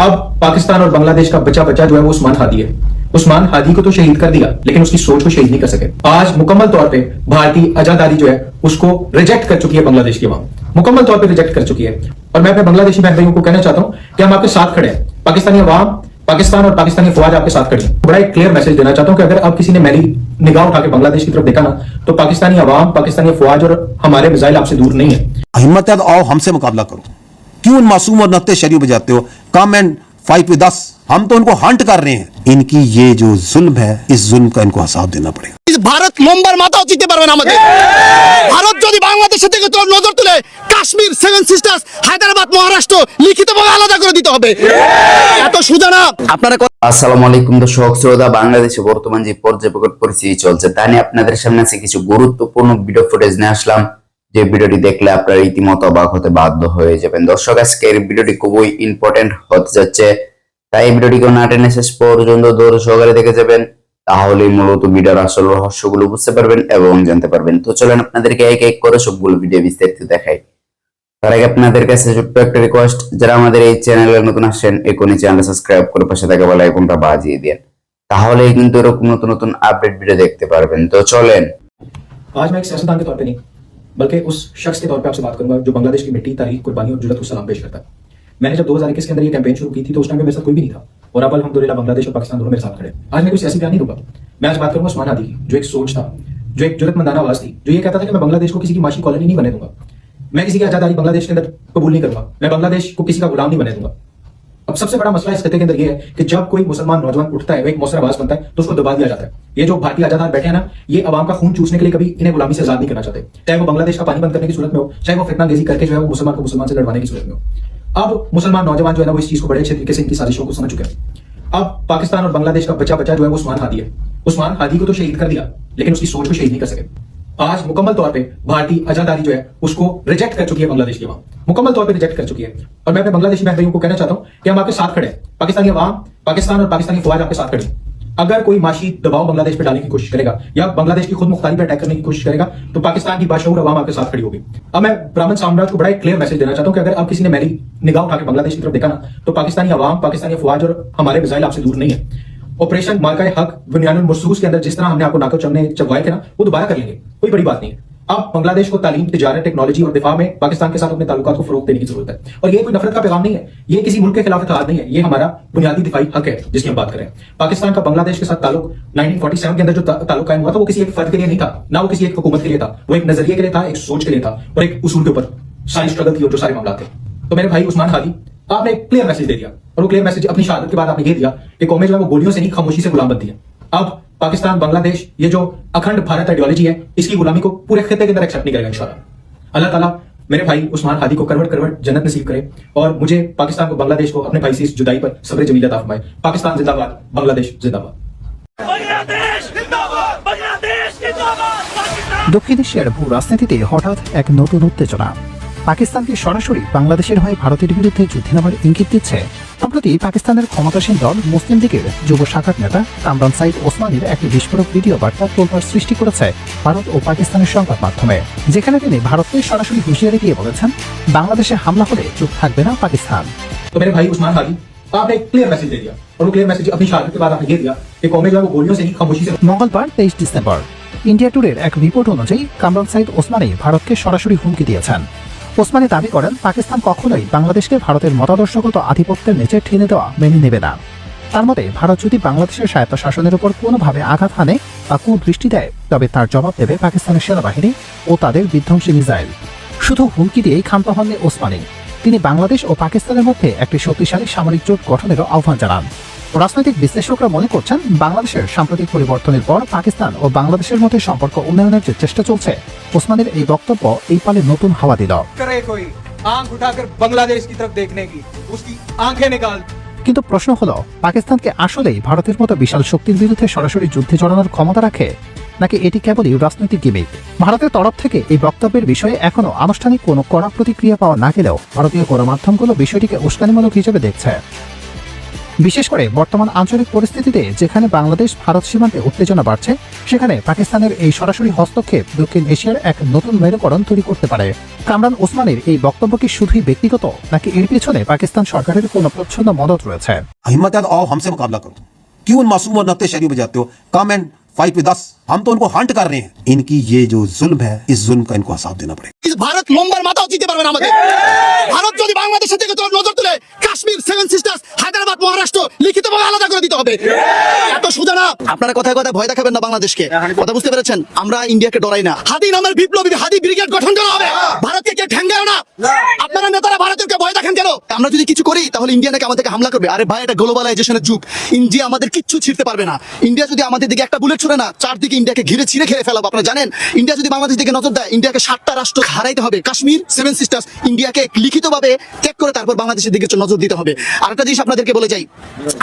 अब पाकिस्तान और बांग्लादेश का बचा बचा जो है वो उस्मान हादी है। उस्मान हादी को तो शहीद कर दिया, लेकिन उसकी सोच को शहीद नहीं कर सके। आज मुकम्मल तौर पे भारतीय आजादारी जो है, उसको रिजेक्ट कर चुकी है बांग्लादेश की अवाम मुकम्मल तौर पे रिजेक्ट कर चुकी है। और मैं अपने बांग्लादेशी बहन भाइयों को कहना चाहता हूँ कि हम आपके साथ खड़े हैं। पाकिस्तानी अवाम पाकिस्तान और पाकिस्तानी फौज आपके साथ खड़ी है। बड़ा एक क्लियर मैसेज देना चाहता हूँ कि अगर अब किसी ने मेरी निगाह उठा के बांग्लादेश की तरफ़ देखा ना तो पाकिस्तानी अवाम पाकिस्तानी फौज और हमारे मिसाइल आपसे दूर नहीं है। हिम्मत है तो आओ हमसे मुकाबला करो। क्यों उन मासूम और नकते शरीफ बजाते हो कम एंड फाइव विद दस हम तो उनको हंट कर रहे हैं इनकी ये जो जुल्म है इस जुल्म का इनको हिसाब देना पड़ेगा ভারত নম্বর মাথাও চিনতে পারবে না আমাদের ভারত যদি বাংলাদেশের দিকে তোর নজর তুলে কাশ্মীর সেভেন সিস্টার্স হায়দ্রাবাদ মহারাষ্ট্র লিখিতভাবে আলাদা করে দিতে হবে এত সুজা না আপনারা আসসালামু আলাইকুম দর্শক শ্রোতা বাংলাদেশে বর্তমান যে পর্যায়প্রকট পরিস্থিতি চলছে তা নিয়ে আপনাদের সামনে আছে কিছু গুরুত্বপূর্ণ ভিডিও ফুটেজ নিয়ে আসলাম যে ভিডিওটি দেখলে আপনারা রীতিমতো অবাক হতে বাধ্য হয়ে যাবেন দর্শক আজকের ভিডিওটি খুবই ইম্পর্টেন্ট হতে যাচ্ছে তাই এই ভিডিওটিকে না টেনে শেষ পর্যন্ত ধৈর্য সহকারে দেখে যাবেন তাহলেই মূলত ভিডিওর আসল রহস্যগুলো বুঝতে পারবেন এবং জানতে পারবেন তো চলেন আপনাদেরকে এক এক করে সবগুলো ভিডিও বিস্তারিত দেখাই তার আগে আপনাদের কাছে ছোট্ট একটা রিকোয়েস্ট যারা আমাদের এই চ্যানেলে নতুন আসছেন এখনই চ্যানেলটা সাবস্ক্রাইব করে পাশে থাকা বেল আইকনটা বাজিয়ে দেন তাহলেই কিন্তু এরকম নতুন নতুন আপডেট ভিডিও দেখতে পারবেন তো চলেন आज मैं एक सियासतदान के तौर पे नहीं बल्कि उस शख्स के तौर पर आपसे बात करूँगा जो बांग्लादेश की मिट्टी, तारीख, कुर्बानी और जुलत को सलाम पेश करता है। मैंने जब 2021 के अंदर ये कैंपेन शुरू की थी तो उस टाइम मेरे साथ कोई भी नहीं था। और अब अलहमदुलिल्लाह बांग्लादेश और पाकिस्तान दोनों मेरे साथ खड़े आज मैं कुछ ऐसी बयान नहीं दूँगा। मैं आज बात करूँगा उस्मान हादी की, जो एक सोच था, जो एक जुरतमंदाना आवाज़ थी, जो ये कहता था कि मैं बांग्लादेश को किसी की माशी, कॉलोनी नहीं बने दूँगा। मैं किसी की आजादारी बांग्लादेश के अंदर कबूल नहीं करूँगा। मैं बांग्लादेश को किसी का गुलाम नहीं बने दूँगा। अब सबसे बड़ा मसला इस खत्ते के अंदर ये है कि जब कोई मुसलमान नौजवान उठता है, वो एक मौसर आवाज़ बनता है तो उसको दबा दिया जाता है। ये जो भारतीय आजादार बैठे हैं ना, ये अवाम का खून चूसने के लिए कभी इन्हें गुलामी से आज़ाद नहीं करना चाहते। चाहे वो बांग्लादेश का पानी बंद करने की सूरत में हो, चाहे वो फितना गेजी करके जो है वो मुसलमान को मुसलमान से लड़वाने की सूरत में हो। अब मुसलमान नौजवान जो है ना, वो इस चीज़ को बड़े अच्छे तरीके से इनकी साजिशों को समझ चुके हैं। अब पाकिस्तान और बांग्लादेश का बच्चा बच्चा जो है वो उस्मान हादी है। उस्मान हादी को तो शहीद कर दिया, लेकिन उसकी सोच को शहीद नहीं कर सके। आज मुकम्मल तौर पे भारतीय आजादारी जो है, उसको रिजेक्ट कर चुकी है बांग्लादेश की मुकम्मल तौर पे रिजेक्ट कर चुकी है। और मैं अपने बांग्लादेशी बहन भाइयों को कहना चाहता हूँ कि हम आपके साथ खड़े हैं। पाकिस्तानी अवाम पाकिस्तान और पाकिस्तानी फौज आपके साथ खड़े हैं। अगर कोई माशी दबाव बांग्लादेश पे डालने की कोशिश करेगा या बांग्लादेश की खुद मुख्तारी पे अटैक करने की कोशिश करेगा तो पाकिस्तान की बाशूर अवाम आपके साथ खड़ी होगी। अब मैं ब्राह्मण साम्राज्य को बड़ा एक क्लियर मैसेज देना चाहता हूँ कि अगर आप किसी ने मेरी निगाह उठा के बांग्लादेश की तरफ़ देखा ना तो पाकिस्तानी अवाम पाकिस्तानी फौज और हमारे मिसाइल आपसे दूर नहीं है। ऑपरेशन मार्का हक बुनियाद मरसूस के अंदर जिस तरह हमने आपको नाकब चमने चबवाए थे ना, वो दोबारा कर लेंगे। कोई बड़ी बात नहीं। अब बांग्लादेश को तालीम तिजारत टेक्नोलॉजी और दिफा में पाकिस्तान के साथ अपने ताल्लुकात को फरोग देने की ज़रूरत है। और ये कोई नफरत का पैगाम नहीं है। ये किसी मुल्क के खिलाफ इतिहाद नहीं है। ये हमारा बुनियादी दिफाई हक है जिसकी हम बात करें पाकिस्तान का बांग्लादेश के साथ ताल्लुक 1947 के अंदर जो ताल्लुक कायम हुआ था, वो किसी एक फर्द के लिए नहीं था। ना वो किसी एक हुकूमत के लिए था। वो एक नज़रिए के लिए था, एक सोच के लिए था और एक उसूल के ऊपर सारी स्ट्रगल थी और जो सारे मामला थे। तो मेरे भाई उस्मान हादी आपने एक क्लियर मैसेज दे दिया। और वो क्लियर मैसेज अपनी शहादत के बाद आपने ये दिया कि कौमें जो है वो गोलियों से नहीं खामोशी से गुलाम बनती है अब पाकिस्तान बांग्लादेश ये जो अखंड भारत आइडियोलॉजी है इसकी गुलामी को पूरे खत्ते के अंदर एक्सेप्ट नहीं करेगा इंशाल्लाह अल्लाह ताला मेरे भाई उस्मान हादी को करवट करवट जन्नत नसीब करे और मुझे पाकिस्तान को बांग्लादेश को अपने भाई से इस जुदाई पर सब्र जमील अता फरमाए पाकिस्तान जिंदाबाद बांग्लादेश जिंदाबाद বাংলাদেশ জিন্দাবাদ বাংলাদেশ জিন্দাবাদ পাকিস্তান দক্ষিণ এশিয়ার ভূ রাজনীতিতে হঠাৎ এক নতুন উত্তেজনা পাকিস্তানকে সরাসরি বাংলাদেশের হয়ে ভারতের বিরুদ্ধে যুদ্ধে নামার ইঙ্গিত দিচ্ছে সম্প্রতি পাকিস্তানের ক্ষমতাসীন দল মুসলিম লীগের যুব শাখার নেতা কামরান সাইদ ওসমানীর একটি বিস্ফোরক ভিডিও বার্তা তোলপাড় সৃষ্টি করেছে ভারত ও পাকিস্তানের সংবাদ মাধ্যমে যেখানে তিনি ভারতকে সরাসরি হুঁশিয়ারি দিয়ে বলেছেন বাংলাদেশে হামলা হলে চুপ থাকবে না পাকিস্তান तो मेरे भाई उस्मान हादी आपने एक क्लियर मैसेज दे दिया और वो क्लियर मैसेज अपनी शहादत के बाद आपने ये दिया कि कौमें जो है वो गोलियों से नहीं खामोशी से মঙ্গলবার তেইশ ডিসেম্বর ইন্ডিয়া টুডের এক রিপোর্ট অনুযায়ী কামরান সাইদ ওসমানী ভারতকে সরাসরি হুমকি দিয়েছেন ওসমানী দাবি করেন, পাকিস্তান কখনোই বাংলাদেশকে ভারতের মতাদর্শগত আধিপত্যের নিচে ঠেলে দেওয়া মেনে নেবে না। তার মতে, ভারত যদি বাংলাদেশের স্বায়ত্ত শাসনের উপর কোনোভাবে আঘাত হানে বা কোনো দৃষ্টি দেয়, তবে তার জবাব দেবে পাকিস্তানের সেনাবাহিনী ও তাদের বিধ্বংসী মিসাইল। শুধু হুমকি দিয়েই ক্ষান্ত হননি ওসমানী। তিনি বাংলাদেশ ও পাকিস্তানের মধ্যে একটি শক্তিশালী সামরিক জোট গঠনেরও আহ্বান জানান। রাজনৈতিক বিশ্লেষকরা মনে করছেন বাংলাদেশের সাম্প্রতিক পরিবর্তনের পর পাকিস্তান ও বাংলাদেশের মধ্যে সম্পর্ক উন্নয়নের যে চেষ্টা চলছে ওসমানের এই বক্তব্য এই পালে নতুন হাওয়া দিল। কিন্তু প্রশ্ন হলো পাকিস্তানকে আসলেই ভারতের মতো বিশাল শক্তির বিরুদ্ধে সরাসরি যুদ্ধে জড়ানোর ক্ষমতা রাখে নাকি এটি কেবলই রাজনৈতিক গিমিক? ভারতের তরফ থেকে এই বক্তব্যের বিষয়ে এখনও আনুষ্ঠানিক কোনো কড়া প্রতিক্রিয়া পাওয়া না গেলেও ভারতীয় গণমাধ্যমগুলো বিষয়টিকে উস্কানিমূলক হিসেবে দেখছে। বিশেষ করে বর্তমান আঞ্চলিক পরিস্থিতিতে যেখানে বাংলাদেশ ভারত সীমান্তে উত্তেজনা বাড়ছে সেখানে পাকিস্তানের এই সরাসরি হস্তক্ষেপ দক্ষিণ এশিয়ার এক নতুন মেরুকরণ তৈরি করতে পারে কামরান ওসমানের এই বক্তব্য কি শুধুই ব্যক্তিগত নাকি এর পিছনে পাকিস্তান সরকারের কোনো প্রচ্ছন্ন মদত রয়েছে हिम्मत है तो आओ हमसे मुकाबला करो क्यों उन मासूम और नकते शरीफ बजाते हो कम एंड फाइव पे दस हम तो उनको हंट कर रहे हैं इनकी ये जो जुल्म है इस जुल्म का इनको हिसाब देना पड़ेगा কিন্তু ভারত লম্বার মাথাও দিতে পারবে না আমাদের। ভারত যদি বাংলাদেশের দিকে তোর নজর তুলে, কাশ্মীর সেভেন সিস্টার্স, হায়দ্রাবাদ, মহারাষ্ট্র লিখিত ভাবে আলাদা করে দিতে হবে। এত সোজা না। আপনারা কথায় কথায় ভয় দেখাবেন না বাংলাদেশকে। কথা বুঝতে পেরেছেন? আমরা ইন্ডিয়াকে ডরাই না। হাদি নামের বিপ্লবী, হাদি ব্রিগেড গঠন করা হবে। ভারতকে কে ঠেঙ্গায় না? আপনারা নেতারা ভারতেরকে ভয় দেখেন কেন? আমরা যদি কিছু করি, তাহলে ইন্ডিয়া নাকি আমাদেরকে হামলা করবে। আরে ভাই, এটা গ্লোবালাইজেশনের যুগ। ইন্ডিয়া আমাদের কিচ্ছু ছিঁড়তে পারবে না। ইন্ডিয়া যদি আমাদের দিকে একটা বুলেট ছুড়ে না, চারদিকে ইন্ডিয়াকে ঘিরে ছিঁড়ে খেলে ফেলাবো। আপনারা জানেন, ইন্ডিয়া যদি বাংলাদেশ দিকে নজর দেয়, ইন্ডিয়াকে সাতটা রাষ্ট্র হারাইতে হবে। কাশ্মীর সেভেন সিস্টার্স ইন্ডিয়াকে লিখিতভাবে ত্যাগ করে তারপর বাংলাদেশের দিকে নজর দিতে হবে। আরেকটা জিনিস আপনাদেরকে বলে যাই।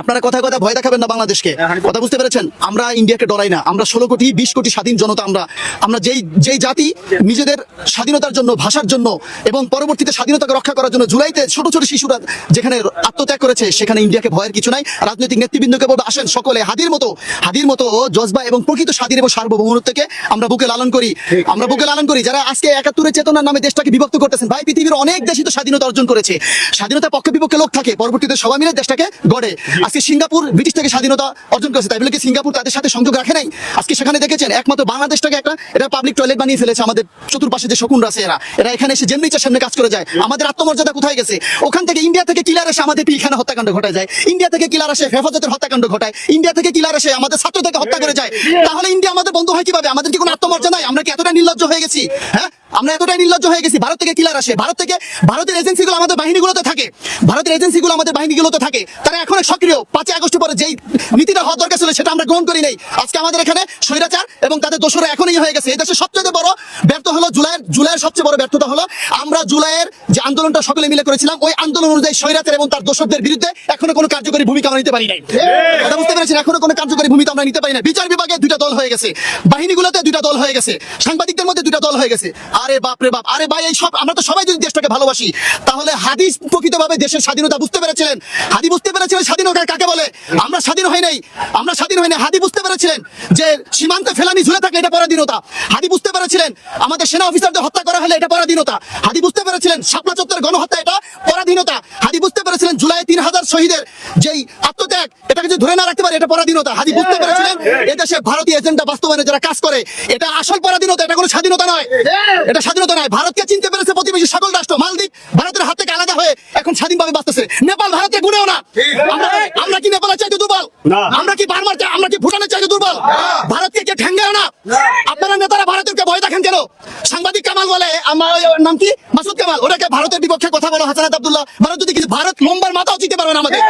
আপনারা কথায় কথায় ভয় দেখাবেন না বাংলাদেশকে। কথা বুঝতে পেরেছেন? আমরা ইন্ডিয়াকে ডরাই না। আমরা ষোলো কোটি বিশ কোটি স্বাধীন জনতা আমরা। আমরা যেই যেই জাতি নিজেদের স্বাধীনতার জন্য ভাষার জন্য এবং পরবর্তীতে স্বাধীনতাকে রক্ষা করার জন্য জুলাইতে ছোট ছোট শিশুরা যেখানে আত্মত্যাগ করেছে সেখানে ইন্ডিয়াকে ভয়ের কিছু নাই। রাজনৈতিক নেতৃবৃন্দকে বলব আসেন সকলে হাদির মতো হাদির মতো জজবা এবং প্রকৃত স্বাধীন এবং সার্বভৌমত্বকে আমরা বুকে লালন করি। আমরা বুকে লালন করি। যারা আজকে একাত্তরের চেতনার নামে দেশটাকে বিভক্ত করতেছেন। ভাই পৃথিবীর অনেক দেশই তো স্বাধীনতা অর্জন করেছে। স্বাধীনতা পক্ষে বিপক্ষে লোক থাকে পরবর্তীতে সবাই মিলে দেশটাকে গড়ে। আজকে সিঙ্গাপুর ব্রিটিশ থেকে স্বাধীনতা অর্জন করেছে তাই বলে কি সিঙ্গাপুর তাদের সাথে সংযোগ রাখে নাই? আজকে সেখানে দেখেছেন একমাত্র বাংলাদেশটাকে একটা এটা পাবলিক টয়লেট বানিয়ে ফেলেছে আমাদের চতুর্পাশে যে শকুনরা আছে এরা। এরা এখানে এসে যেমনি ইচ্ছা সামনে কাজ করে যায়। আমাদের আত্মমর্যাদা কোথায় গেছে? ওখান থেকে ইন্ডিয়া থেকে কিলার এসে আমাদের পিলখানা হত্যাকাণ্ড ঘটায় যায়। ইন্ডিয়া থেকে কিলার এসে হেফাজতের হত্যাকাণ্ড ঘটায়। ইন্ডিয়া থেকে কিলার এসে আমাদের ছাত্রদেরকে হত্যা করে যায়। তাহলে ইন্ডিয়া আমাদের বন্ধু হয় কীভাবে? আমাদের কি কোনো আত্মমর্যাদা নাই? আমরা কি এতটা নির্লজ্জ হয়ে গেছি? হ্যাঁ? আমরা এতটাই নির্লজ্জ হয়ে গেছি ভারত থেকে কিলার আসে। ভারত থেকে ভারতের এজেন্সিগুলো আমাদের বাহিনীগুলোতে থাকে। ভারতের এজেন্সিগুলো আমাদের বাহিনীগুলোতে থাকে। তারা এখন সক্রিয়। পাঁচই আগস্ট পরে যেই নীতিটা হওয়া দরকার ছিল সেটা আমরা গ্রহণ করি নাই। আজকে আমাদের এখানে স্বৈরাচার এবং তাদের দোষরা এখনই হয়ে গেছে। এই দেশের সবচেয়ে বড় ব্যর্থ হলো জুলাইয়ের জুলাইয়ের সবচেয়ে বড় ব্যর্থতা হলো আমরা জুলাইয়ের যে আন্দোলনটা সকলে মিলে করেছিলাম ওই আন্দোলন অনুযায়ী স্বৈরাচার এবং তার দোষকদের বিরুদ্ধে এখনও কোনো কার্যকরী ভূমিকা আমরা নিতে পারি নাই। কথা বুঝতে পেরেছেন? এখনও কোনো কার্যকরী ভূমিকা আমরা নিতে পারি না বিচার বিভাগে দুইটা দল হয়ে গেছে। বাহিনীগুলোতে দুইটা দল হয়ে গেছে। সাংবাদিকদের মধ্যে দুইটা দল হয়ে গেছে। আরে বাপ রে বাপ, আরে ভাই, এই সব আমরা তো সবাই যদি দেশটাকে ভালোবাসি, তাহলে হাদিস প্রকৃতভাবে দেশের স্বাধীনতা বুঝতে পেরেছিলেন। হাদি বুঝতে পেরেছিলেন স্বাধীনতা কাকে বলে? আমরা স্বাধীন হই নাই, আমরা স্বাধীন হই নাই। হাদি বুঝতে পেরেছিলেন যে সীমান্তে ফেলানি ঝুলে থাকলে এটা পরাধীনতা। হাদি বুঝতে পেরেছিলেন আমাদের সেনা অফিসারদের হত্যা করা হলে এটা পরাধীনতা। হাদি বুঝতে পেরেছিলেন শাপলা চত্বরের গণহত্যা এটা পরাধীনতা। হাদি বুঝতে পেরেছিলেন জুলাই তিন হাজার শহীদের যেই আত্মত্যাগ এটাকে যদি ধরে না রাখতে পারে এটা পরাধীনতা। হাদি বুঝতে পেরেছিলেন? এদেশে ভারতীয় এজেন্ডা বাস্তবায়নে যারা কাজ করে এটা আসল পরাধীনতা এটা কোনো স্বাধীনতা নয়। এটা স্বাধীনতা নয়। ভারতকে চিনতে পেরেছে প্রতিবেশী সকল রাষ্ট্র। মালদ্বীপ ভারতের হাত থেকে আলাদা হয়ে এখন স্বাধীনভাবে বাঁচতেছে। নেপাল ভারতে গুণেও না। আমরা কি নেপালের চাইতে দুর্বল? আমরা কি আমরা কি ভুটানের চাইতে দুর্বল? ভারতকে কে ঠেঙ্গায় না? আপনারা নেতারা ভারতেরকে ভয় দেখেন কেন সাংবাদিক কামাল বলে আমার নাম কি? মাসুদ কামাল। ওটাকে ভারতের বিপক্ষে কথা বলো হাসানাত আব্দুল্লাহ। ভারত যদি কিছু ভারত লম্বার মাথাও চিনতে পারবে না আমাদের।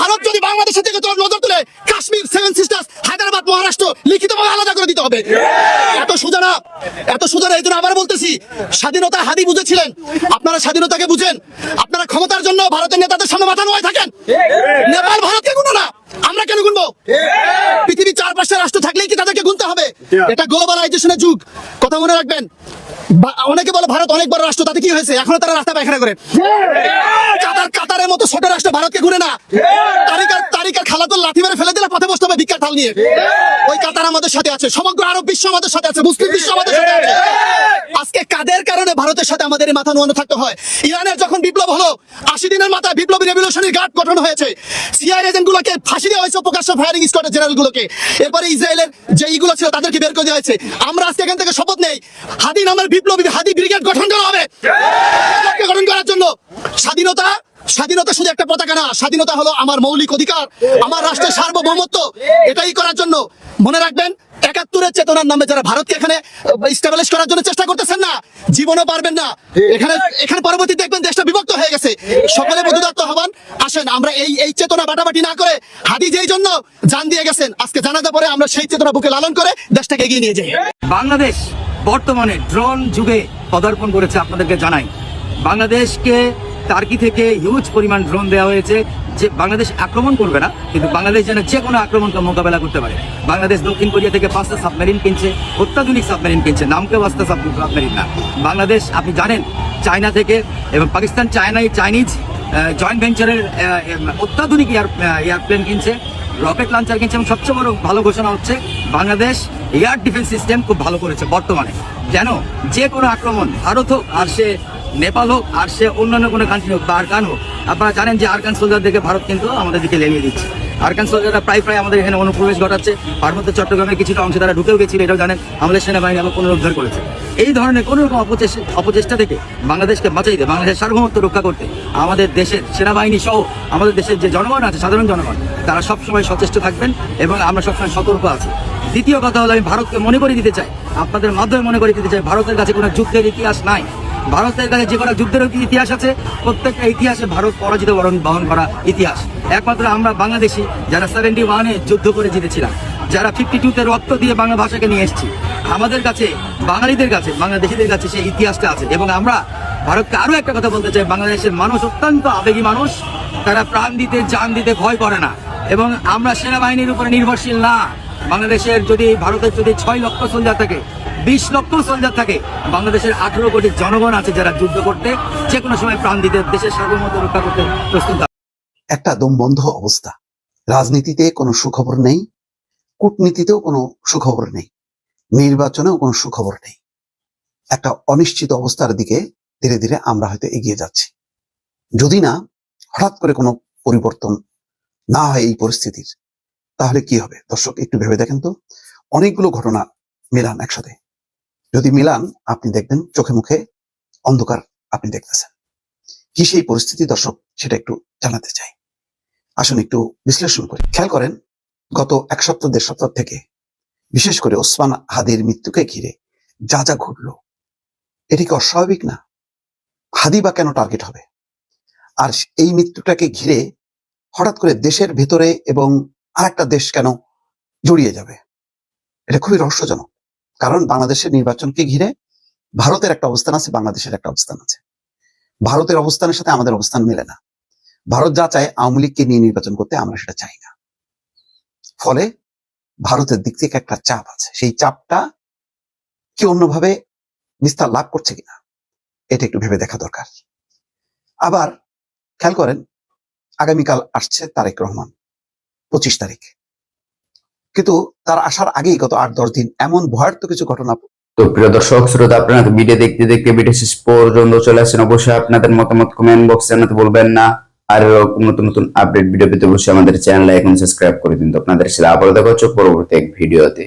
ভারত যদি বাংলাদেশের দিকে তোর নজর তুলে কাশ্মীর সেভেন সিস্টার্স হায়দ্রাবাদ মহারাষ্ট্র লিখিতভাবে আলাদা করে দিতে হবে। এত সোজা না এত সোজা না এই জন্য আবার বলতেছি স্বাধীনতা হাদি বুঝেছিলেন। আপনারা স্বাধীনতাকে বুঝেন। আপনারা ক্ষমতার জন্য ভারতের নেতাদের সামনে মাথা নোয়ায় থাকেন। নেপাল ভারতকে গুনো না। আমরা কেন গুনবো? পৃথিবীর চার পাঁচটা রাষ্ট্র থাকলেই কি তাদেরকে গুনতে হবে? এটা গ্লোবালাইজেশনের যুগ। কথা মনে রাখবেন অনেকে বলে ভারত অনেক বড় রাষ্ট্র তাতে কি হয়েছে? এখনও তারা রাস্তা পায়খানা করে। কাতার কাতারের মতো ছোট রাষ্ট্র ভারতকে ঘুরে না। তারিকার খালাতুল লাথি মেরে ফেলে দিলে পথে বসতে হবে ভিক্ষার থাল নিয়ে। ওই কাতার আমাদের সাথে আছে সমগ্র আরব বিশ্ব আমাদের সাথে আছে মুসলিম বিশ্ব আমাদের সাথে আছে। আজকে কাদের কারণে ভারতের সাথে আমাদের মাথা নোয়ানো থাকতে হয়? ইরানের যখন বিপ্লব হলো আশি দিনের মাথায় বিপ্লবী রেভলিউশনারি গার্ড গঠন হয়েছে। সিআই এজেন্ট গুলোকে ফাঁসি দেওয়া হয়েছে প্রকাশ্য ফায়ারিং স্কোয়াডের জেনারেল গুলোকে। এরপরে ইসরায়েলের যে ইগুলো ছিল তাদেরকে বের করে দেওয়া হয়েছে। আমরা আজকে এখান থেকে শপথ নেই। হাদি নামের বিপ্লবী হাদি ব্রিগেড গঠন করা হবে। গঠন করার জন্য স্বাধীনতা স্বাধীনতা শুধু একটা পতাকা না, স্বাধীনতা হলো আমার মৌলিক অধিকার, আমার রাষ্ট্রের সার্বভৌমত্ব। এটাই করার জন্য মনে রাখবেন, একাত্তরের চেতনার নামে যারা ভারতকে এখানে স্টাবলিশ করার জন্য চেষ্টা করতেছেন না, জীবনও পারবেন না। এখানে এখানে পরবর্তী দেখবেন দেশটা বিভক্ত হয়ে গেছে। সকলে বধুদত্ত হবান আসেন, আমরা এই এই চেতনা বাটাবাটি না করে হাদি যেই জন্য জান দিয়ে গেছেন, আজকে জানাতে পরে আমরা সেই চেতনা বুকে লালন করে দেশটাকে এগিয়ে নিয়ে যাই। বাংলাদেশ বর্তমানে ড্রোন যুগে পদার্পণ করেছে, আপনাদেরকে জানাই। বাংলাদেশকে টার্কি থেকে হিউজ পরিমাণ ড্রোন দেওয়া হয়েছে যে বাংলাদেশ আক্রমণ করবে না, কিন্তু বাংলাদেশ যেন যে কোনো আক্রমণকে মোকাবেলা করতে পারে। বাংলাদেশ দক্ষিণ কোরিয়া থেকে পাঁচটা সাবমেরিন কিনছে, অত্যাধুনিক সাবমেরিন কিনছে নামকে পাঁচটা সাবমেরিন না। বাংলাদেশ, আপনি জানেন, চায়না থেকে এবং পাকিস্তান চায়নাই চাইনিজ জয়েন্ট ভেঞ্চারের অত্যাধুনিক এয়ার এয়ারপ্লেন কিনছে রকেট লঞ্চার কিনছে এবং সবচেয়ে বড় ভালো ঘোষণা হচ্ছে বাংলাদেশ এয়ার ডিফেন্স সিস্টেম খুব ভালো করেছে বর্তমানে। যেন যে কোনো আক্রমণ ভারত হোক আর সে নেপাল হোক, আর সে অন্যান্য কোনো কান্ট্রি হোক বা আরকান হোক, আপনারা জানেন যে আরকান সোলজারদেরকে ভারত কিন্তু আমাদের দিকে লেলিয়ে দিচ্ছে। আরকান সোলজাররা প্রায় প্রায় আমাদের এখানে অনুপ্রবেশ ঘটাচ্ছে। পার্বত্য চট্টগ্রামের কিছুটা অংশে তারা ঢুকেও গেছিল, এটাও জানেন। আমাদের সেনাবাহিনী আবার পুনরুদ্ধার করেছে। এই ধরনের কোনো রকম অপচেষ্টা অপচেষ্টা থেকে বাংলাদেশকে বাঁচাইতে, বাংলাদেশের সার্বভৌমত্ব রক্ষা করতে আমাদের দেশের সেনাবাহিনী সহ আমাদের দেশের যে জনগণ আছে, সাধারণ জনগণ, তারা সবসময় সচেষ্ট থাকবেন এবং আমরা সবসময় সতর্ক আছি। দ্বিতীয় কথা হলো, আমি ভারতকে মনে করে দিতে চাই। আপনাদের মাধ্যমে মনে করে দিতে চাই, ভারতের কাছে কোনো যুদ্ধের ইতিহাস নাই। ভারতের কাছে যে কোনো যুদ্ধের ইতিহাস আছে, প্রত্যেকটা ইতিহাসে ভারত পরাজিত বরণ বহন করা ইতিহাস। একমাত্র আমরা বাংলাদেশি যারা সেভেন্টি ওয়ানে যুদ্ধ করে জিতেছিলাম, যারা ফিফটি টুতে রক্ত দিয়ে বাংলা ভাষাকে নিয়ে এসেছি। আমাদের কাছে, বাঙালিদের কাছে, বাংলাদেশিদের কাছে সেই ইতিহাসটা আছে। এবং আমরা ভারতকে আরও একটা কথা বলতে চাই, বাংলাদেশের মানুষ অত্যন্ত আবেগী মানুষ, তারা প্রাণ দিতে, জান দিতে ভয় করে না। এবং আমরা সেনাবাহিনীর উপরে নির্ভরশীল না। বাংলাদেশের যদি, ভারতের যদি ছয় লক্ষ সোলজার থাকে বিশ লক্ষ সোলজার থাকে। বাংলাদেশের আঠারো কোটি জনগণ আছে যারা যুদ্ধ করতে যে কোনো সময় প্রাণ দিতে, দেশের সার্বভৌমত্ব রক্ষা করতে প্রস্তুত একটা দমবন্ধ অবস্থা। রাজনীতিতে কোনো সুখবর নেই, কূটনীতিতেও কোনো সুখবর নেই, নির্বাচনেও কোনো সুখবর নেই। একটা অনিশ্চিত অবস্থার দিকে ধীরে ধীরে আমরা হয়তো এগিয়ে যাচ্ছি। যদি না, হঠাৎ করে কোনো পরিবর্তন না হয় এই পরিস্থিতির, তাহলে কি হবে? দর্শক, একটু ভেবে দেখেন তো। অনেকগুলো ঘটনা মিলান একসাথে। যদি মিলান, আপনি দেখবেন চোখে মুখে অন্ধকার আপনি দেখতেছেন। কি সেই পরিস্থিতি দর্শক, সেটা একটু জানাতে চাই। আসুন একটু বিশ্লেষণ করি। খেয়াল করেন, গত এক সপ্তাহ, দেড় সপ্তাহ থেকে বিশেষ করে ওসমান হাদির মৃত্যুকে ঘিরে যা যা ঘটল, এটি কি অস্বাভাবিক না? হাদি বা কেন টার্গেট হবে? আর এই মৃত্যুটাকে ঘিরে হঠাৎ করে দেশের ভেতরে এবং আর একটা দেশ কেন জড়িয়ে যাবে? এটা খুবই রহস্যজনক। কারণ বাংলাদেশের নির্বাচনকে ঘিরে ভারতের একটা অবস্থান আছে, বাংলাদেশের একটা অবস্থান আছে। ভারতের অবস্থানের সাথে আমাদের অবস্থান মেলে না। ভারত যা চায়, আওয়ামী লীগকে নিয়ে নির্বাচন করতে আমরা সেটা চাই না। ফলে ভারতের দিক থেকে একটা চাপ আছে। সেই চাপটা কি অন্যভাবে বিস্তার লাভ করছে কিনা, এটা একটু ভেবে দেখা দরকার। আবার খেয়াল করেন, আগামীকাল আসছে তারেক রহমান, পঁচিশ তারিখ। কিন্তু তার আসার আগেই গত আট, দশ দিন এমন ভয়ার্থ কিছু ঘটনা তো প্রিয় দর্শক, শ্রোতা, আপনারা ভিডিও দেখতে দেখতে ভিডিও শেষ পর্যন্ত চলে আসেন অবশ্যই আপনাদের মতামত কমেন্ট বক্সে জানাতে বলবেন না। আর নতুন নতুন আপডেট ভিডিও পেতে অবশ্যই আমাদের চ্যানেল এখন সাবস্ক্রাইব করে দিন। তো আপনাদের সাথে আবার দেখা হচ্ছে পরবর্তী এক ভিডিওতে